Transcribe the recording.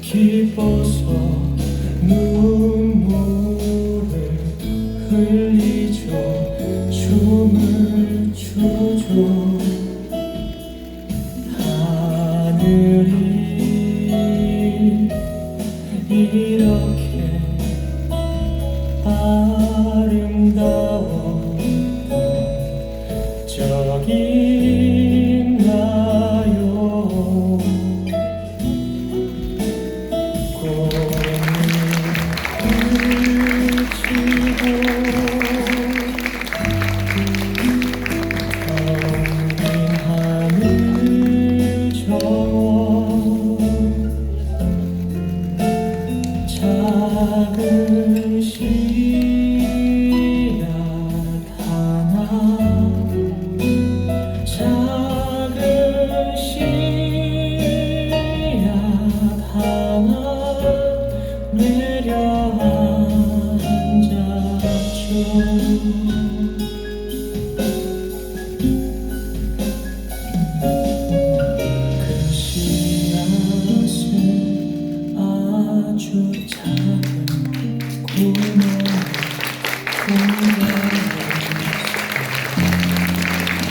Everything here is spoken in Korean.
기뻐서 눈물을 흘리죠. 춤을 추죠. 하늘이 이렇게 아름다워. 저기 작은 씨앗 하나 작은 씨앗 하나 내려앉았죠 夢